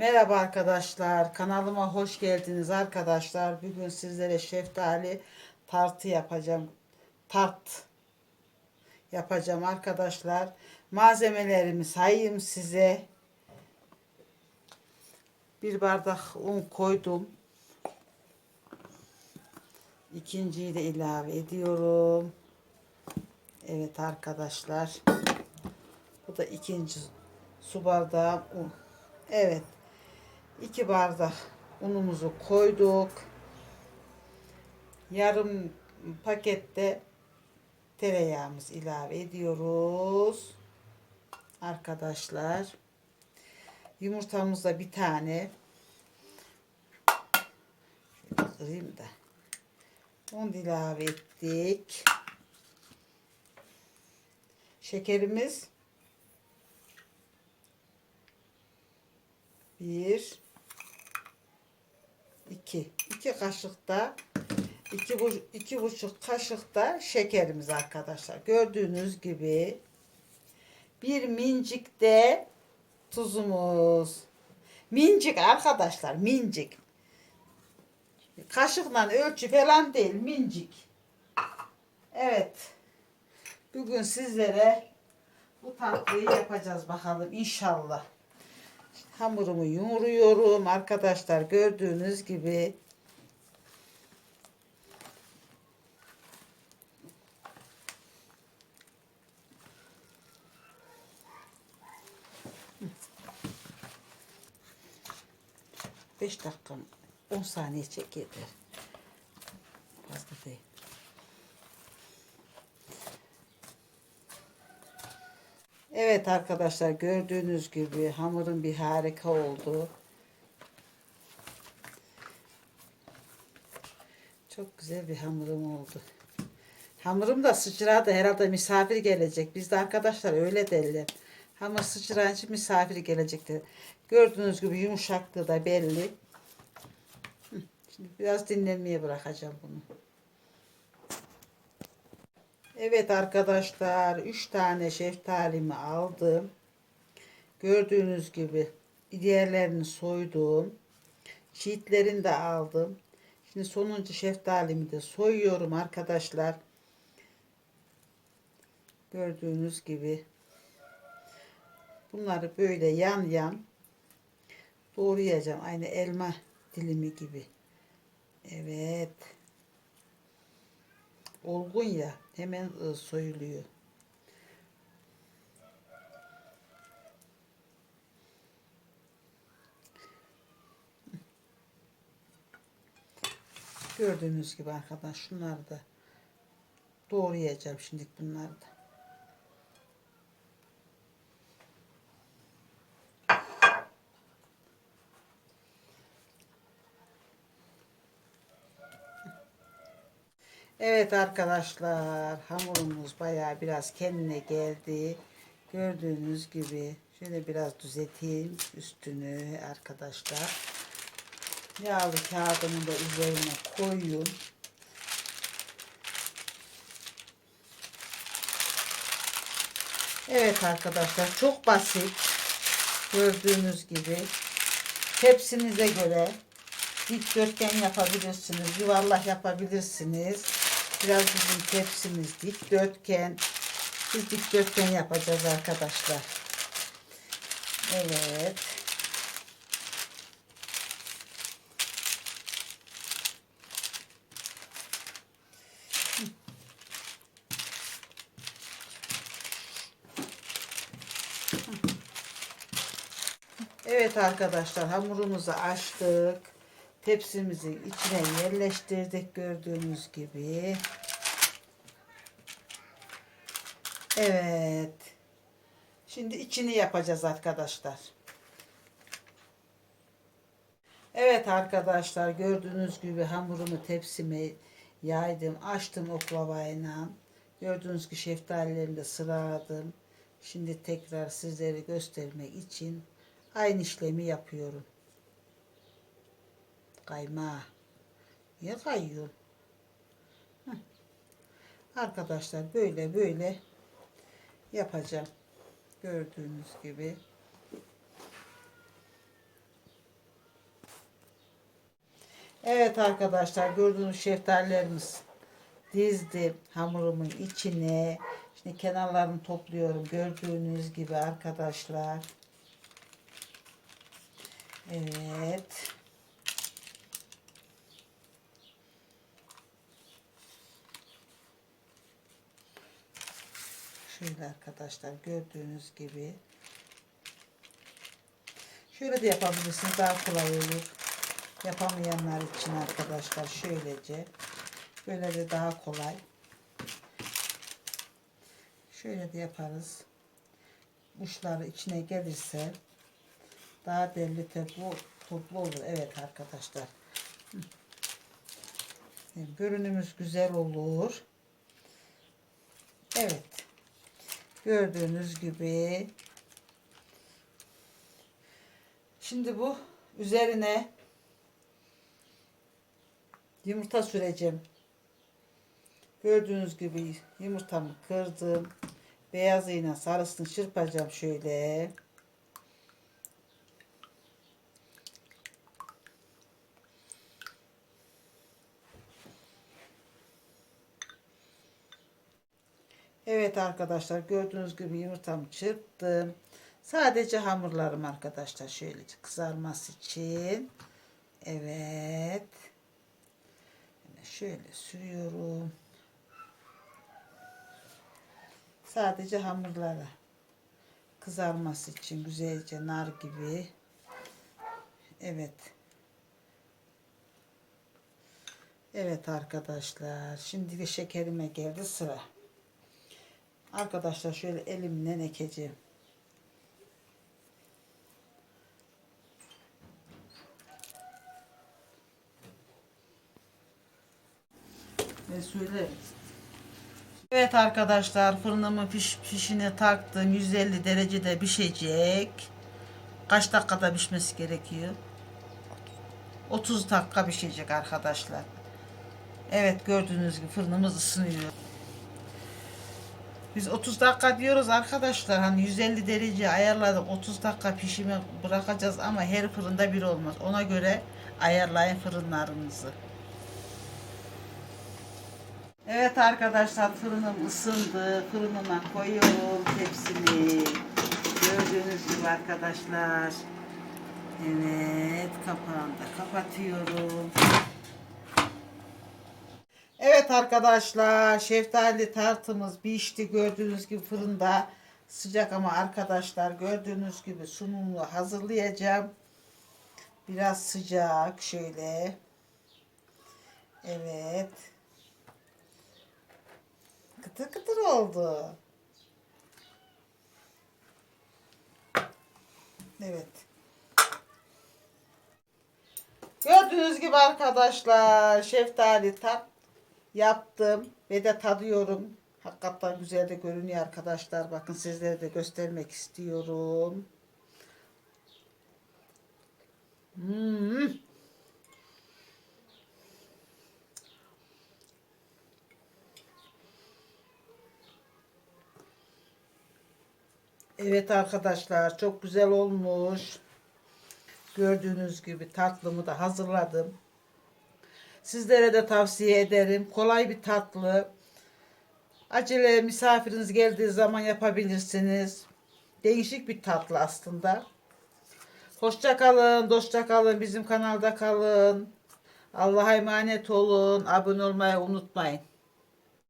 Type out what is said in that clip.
Merhaba arkadaşlar. Kanalıma hoş geldiniz arkadaşlar. Bugün sizlere şeftali tartı yapacağım. Tart yapacağım arkadaşlar. Malzemelerimi sayayım size. Bir bardak un koydum. İkinciyi de ilave ediyorum. Evet arkadaşlar. Bu da ikinci su bardağı un. Evet. 2 bardak unumuzu koyduk. Yarım pakette tereyağımız ilave ediyoruz. Arkadaşlar. Yumurtamız da bir tane. Şöyle kırayım da. Onu ilave ettik. Şekerimiz bir iki iki kaşık da iki, bu, iki buçuk kaşık da şekerimiz arkadaşlar. Gördüğünüz gibi bir mincik de tuzumuz. Mincik arkadaşlar mincik. Kaşıkla ölçü falan değil mincik. Evet. Bugün sizlere bu tatlıyı yapacağız bakalım inşallah. Hamurumu yumuruyorum arkadaşlar gördüğünüz gibi. Beş dakika, on saniye çek yeter. Fazla değil. Evet arkadaşlar gördüğünüz gibi hamurun bir harika oldu. Çok güzel bir hamurum oldu. Hamurum da sıçradı herhalde misafir gelecek. Bizde arkadaşlar öyle derler. Hamur sıçrayınca misafir gelecektir. Gördüğünüz gibi yumuşaklığı da belli. Şimdi biraz dinlenmeye bırakacağım bunu. Evet arkadaşlar 3 tane şeftalimi aldım. Gördüğünüz gibi diğerlerini soydum. Çiğitlerini de aldım. Şimdi sonuncu şeftalimi de soyuyorum arkadaşlar. Gördüğünüz gibi. Bunları böyle yan yan doğrayacağım. Aynı elma dilimi gibi. Evet. Olgun ya hemen ı, soyuluyor. Gördüğünüz gibi arkadaş şunları da doğrayacağım şimdi bunları da. Evet arkadaşlar hamurumuz bayağı biraz kendine geldi. Gördüğünüz gibi şöyle biraz düzelteyim üstünü arkadaşlar. Yağlı kağıdımı da üzerine koyun. Evet arkadaşlar çok basit. Gördüğünüz gibi tepsinize göre dikdörtgen yapabilirsiniz, yuvarlak yapabilirsiniz. Biraz bizim tepsimiz dikdörtgen. Biz dikdörtgen yapacağız arkadaşlar. Evet. Evet arkadaşlar hamurumuzu açtık. Tepsimizin içine yerleştirdik gördüğünüz gibi. Evet. Şimdi içini yapacağız arkadaşlar. Evet arkadaşlar gördüğünüz gibi hamurumu tepsime yaydım. Açtım oklavayla. Gördüğünüz gibi şeftalilerini de sıraladım. Şimdi tekrar sizlere göstermek için aynı işlemi yapıyorum. Kayma. Niye kayıyor? Heh. Arkadaşlar böyle böyle yapacağım. Gördüğünüz gibi. Evet arkadaşlar gördüğünüz şeftalilerimiz dizdim hamurumun içine. Şimdi kenarlarını topluyorum gördüğünüz gibi arkadaşlar. Evet. Şöyle arkadaşlar gördüğünüz gibi. Şöyle de yapabilirsiniz daha kolay olur. Yapamayanlar için arkadaşlar şöylece. Böyle de daha kolay. Şöyle de yaparız. Uçları içine gelirse daha belli toplu, toplu olur. Evet arkadaşlar. Görünümüz güzel olur. Evet. Gördüğünüz gibi. Şimdi bu üzerine yumurta süreceğim. Gördüğünüz gibi yumurtamı kırdım. Beyazıyla sarısını çırpacağım şöyle. Evet arkadaşlar gördüğünüz gibi yumurtamı çırptım. Sadece hamurlarım arkadaşlar şöyle kızarması için. Evet. Şöyle sürüyorum. Sadece hamurlara kızarması için güzelce nar gibi. Evet. Evet arkadaşlar. Şimdi de şekerime geldi sıra. Arkadaşlar şöyle elimle ekeceğim. Ve söyle. Evet arkadaşlar fırınımın piş, pişini taktım. 150 derecede pişecek. Kaç dakikada pişmesi gerekiyor? 30 dakika pişecek arkadaşlar. Evet gördüğünüz gibi fırınımız ısınıyor. Biz 30 dakika diyoruz arkadaşlar. Hani 150 derece ayarladık. 30 dakika pişimi bırakacağız ama her fırında bir olmaz. Ona göre ayarlayın fırınlarınızı. Evet arkadaşlar fırınım ısındı. Fırınıma koyuyorum tepsimi. Gördüğünüz gibi arkadaşlar. Evet kapağını da kapatıyorum. Arkadaşlar şeftali tartımız pişti gördüğünüz gibi fırında sıcak ama arkadaşlar gördüğünüz gibi sunumlu hazırlayacağım. Biraz sıcak şöyle. Evet. Kıtır kıtır oldu. Evet. Gördüğünüz gibi arkadaşlar şeftali tat yaptım ve de tadıyorum. Hakikaten güzel de görünüyor arkadaşlar. Bakın sizlere de göstermek istiyorum. Hmm. Evet arkadaşlar çok güzel olmuş. Gördüğünüz gibi tatlımı da hazırladım. Sizlere de tavsiye ederim. Kolay bir tatlı. Acele misafiriniz geldiği zaman yapabilirsiniz. Değişik bir tatlı aslında. Hoşça kalın, dostça kalın, bizim kanalda kalın. Allah'a emanet olun. Abone olmayı unutmayın.